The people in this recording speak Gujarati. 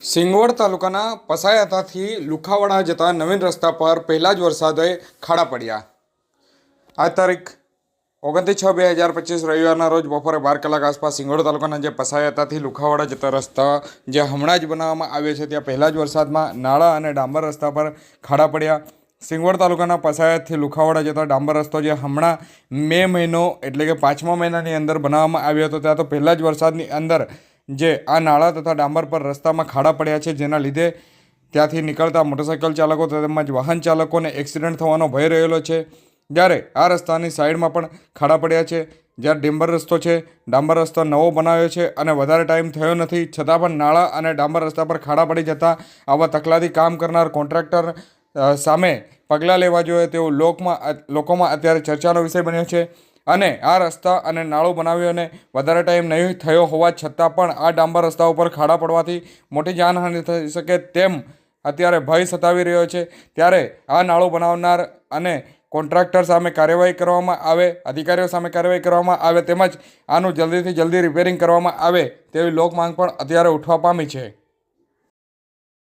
સિંગવડ તાલુકાના પસાયાતાથી લુખાવાડા જતા નવીન રસ્તા પર પહેલા જ વરસાદે ખાડા પડ્યા. આ તારીખ ઓગણત્રીસ છ બે હજાર પચીસ રવિવારના રોજ બપોરે બાર કલાક આસપાસ સિંગવડ તાલુકાના જે પસાયાતાથી લુખાવાડા જતા રસ્તા જે હમણાં જ બનાવવામાં આવ્યો છે, ત્યાં પહેલા જ વરસાદમાં નાળા અને ડાંબર રસ્તા પર ખાડા પડ્યા. સિંગવડ તાલુકાના પસાયાથી લુખાવાડા જતા ડાંબર રસ્તો જે હમણાં મે મહિનો એટલે કે પાંચમા મહિનાની અંદર બનાવવામાં આવ્યો હતો, ત્યાં તો પહેલાં જ વરસાદની અંદર જે આ નાળા તથા ડાંબર પર રસ્તામાં ખાડા પડ્યા છે, જેના લીધે ત્યાંથી નીકળતા મોટરસાઇકલ ચાલકો તેમજ વાહન ચાલકોને એક્સિડન્ટ થવાનો ભય રહેલો છે. જ્યારે આ રસ્તાની સાઈડમાં પણ ખાડા પડ્યા છે, જ્યાં ડિમ્બર રસ્તો છે ડાંબર રસ્તો નવો બનાવ્યો છે અને વધારે ટાઈમ થયો નથી, છતાં પણ નાળા અને ડાંબર રસ્તા પર ખાડા પડી જતા આવા તકલાથી કામ કરનાર કોન્ટ્રાક્ટર સામે પગલાં લેવા જોઈએ તેવું લોકમાં લોકોમાં અત્યારે ચર્ચાનો વિષય બન્યો છે. અને આ રસ્તા અને નાળું બનાવ્યોને વધારે ટાઈમ નહીં થયો હોવા છતાં પણ આ ડાંબર રસ્તા ઉપર ખાડા પડવાથી મોટી જાનહાનિ થઈ શકે તેમ અત્યારે ભય સતાવી રહ્યો છે. ત્યારે આ નાળું બનાવનાર અને કોન્ટ્રાક્ટર સામે કાર્યવાહી કરવામાં આવે, અધિકારીઓ સામે કાર્યવાહી કરવામાં આવે તેમજ આનું જલ્દીથી જલ્દી રિપેરિંગ કરવામાં આવે તેવી લોક માંગ પણ અત્યારે ઉઠવા પામી છે.